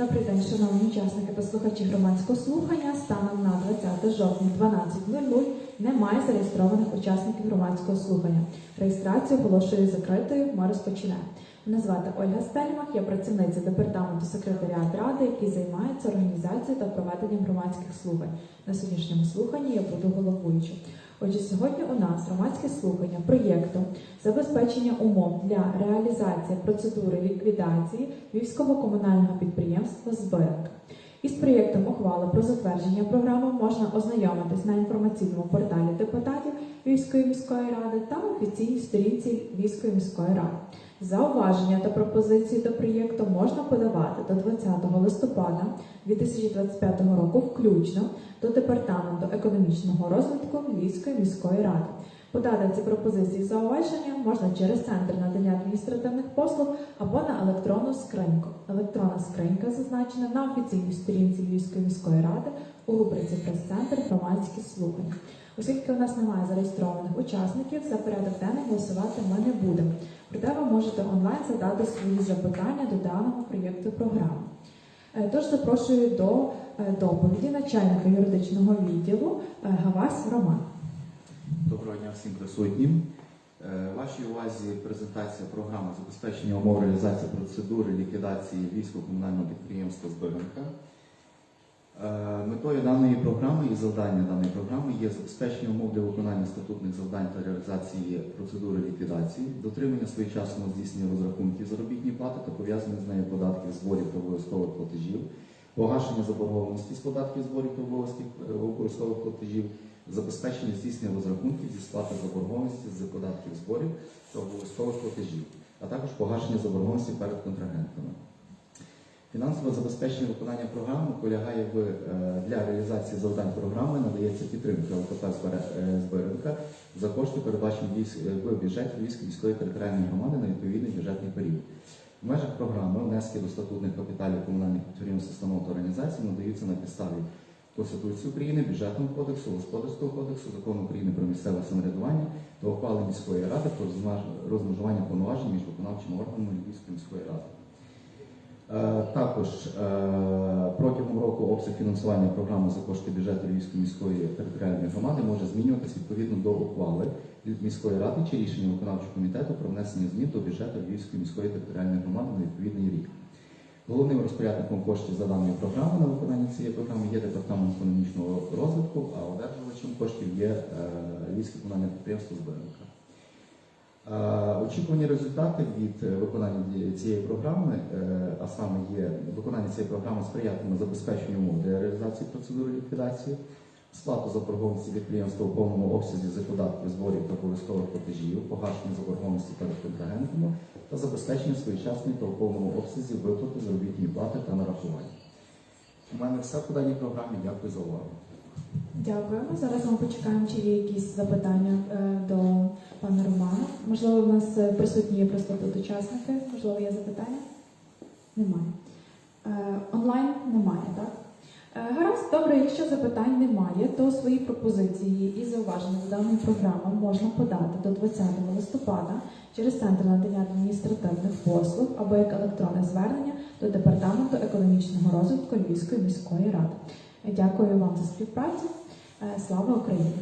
Добрий день, шановні учасники та слухачі громадського слухання. Станом на 20 жовтня 12.00 немає зареєстрованих учасників громадського слухання. Реєстрацію оголошую закритою. Ми розпочинаємо. Мене звати Ольга Стельмах, я працівниця департаменту секретаріат ради, який займається організацією та проведенням громадських слухань. На сьогоднішньому слуханні я буду головуючою. Отже, сьогодні у нас громадське слухання проєкту забезпечення умов для реалізації процедури ліквідації Львівського комунального підприємства «Збирок». Із проєктом ухвали про затвердження програми можна ознайомитись на інформаційному порталі депутатів Львівської міської ради та офіційній сторінці Львівської міської ради. Зауваження та пропозиції до проєкту можна подавати до 20 листопада 2025 року включно до департаменту економічного розвитку Львівської міської ради. Подати ці пропозиції зауваження можна через центр надання адміністративних послуг або на електронну скриньку. Електронна скринька зазначена на офіційній сторінці Львівської міської ради у рубриці Прес-центр громадські слухання. Оскільки у нас немає зареєстрованих учасників, за порядок денний голосувати ми не будемо. Проте ви можете онлайн задати свої запитання до даного проєкту програми. Е, Тож запрошую до е, доповіді начальника юридичного відділу е, Гавась Роман. Доброго дня всім присутнім. Вашій увазі презентація програми забезпечення умов реалізації процедури ліквідації військово-комунального підприємства. Е, Метою даної програми і завдання даної програми є забезпечення умов для виконання статутних завдань та реалізації процедури ліквідації, дотримання своєчасного здійснення розрахунків заробітної плати та пов'язаних з нею податків, зборів та обов'язкових платежів, погашення заборгованості з податків, зборів та е, обов'язкових платежів, забезпечення здійснення розрахунків зі сплати заборгованості з податків зборів та обов'язкових платежів, а також погашення заборгованості перед контрагентами. Фінансове забезпечення виконання програми полягає в е, для реалізації завдань програми надається підтримка ЛКП Зберенка за кошти, передбачені в бюджеті Львівської міської територіальної громади на відповідний бюджетний період. В межах програми внески до статутних капіталів комунальних підприємств, установ та організацій надаються на підставі Конституції України, бюджетного кодексу, господарського кодексу, закону України про місцеве самоврядування та ухвали міської ради про розмежування повноважень між виконавчими органами Львівської міської ради. Е, Також е, протягом року обсяг фінансування програми за кошти бюджету Львівської міської територіальної громади може змінюватися відповідно до ухвали міської ради чи рішення виконавчого комітету про внесення змін до бюджету Львівської міської територіальної громади на відповідний рік. Головним розпорядником коштів за даною програмою на виконання цієї програми є департамент економічного розвитку, а одержувачем коштів є е, Львівське комунальне підприємство Збиранка. Е, Очікувані результати від е, виконання цієї програми, е, а саме є виконання цієї програми сприятиме забезпеченню умов для реалізації процедури ліквідації, сплату заборгованості підприємства у повному обсязі за податків, зборів та обов'язкових платежів, погашення заборгованості перед контрагентами та забезпечення своєчасної та у повному обсязі виплати заробітної плати та нарахування. У мене все по даній програмі. Дякую за увагу. Дякуємо. Зараз ми почекаємо, чи є якісь запитання Можливо, у нас е, присутні є просто тут учасники. Можливо, є запитання? Немає. Е, Онлайн немає, так? Е, Гаразд, добре, якщо запитань немає, то свої пропозиції і зауваження до даної програми можна подати до 20 листопада через центр надання адміністративних послуг або як електронне звернення до департаменту економічного розвитку Львівської міської ради. Дякую вам за співпрацю. Слава Україні!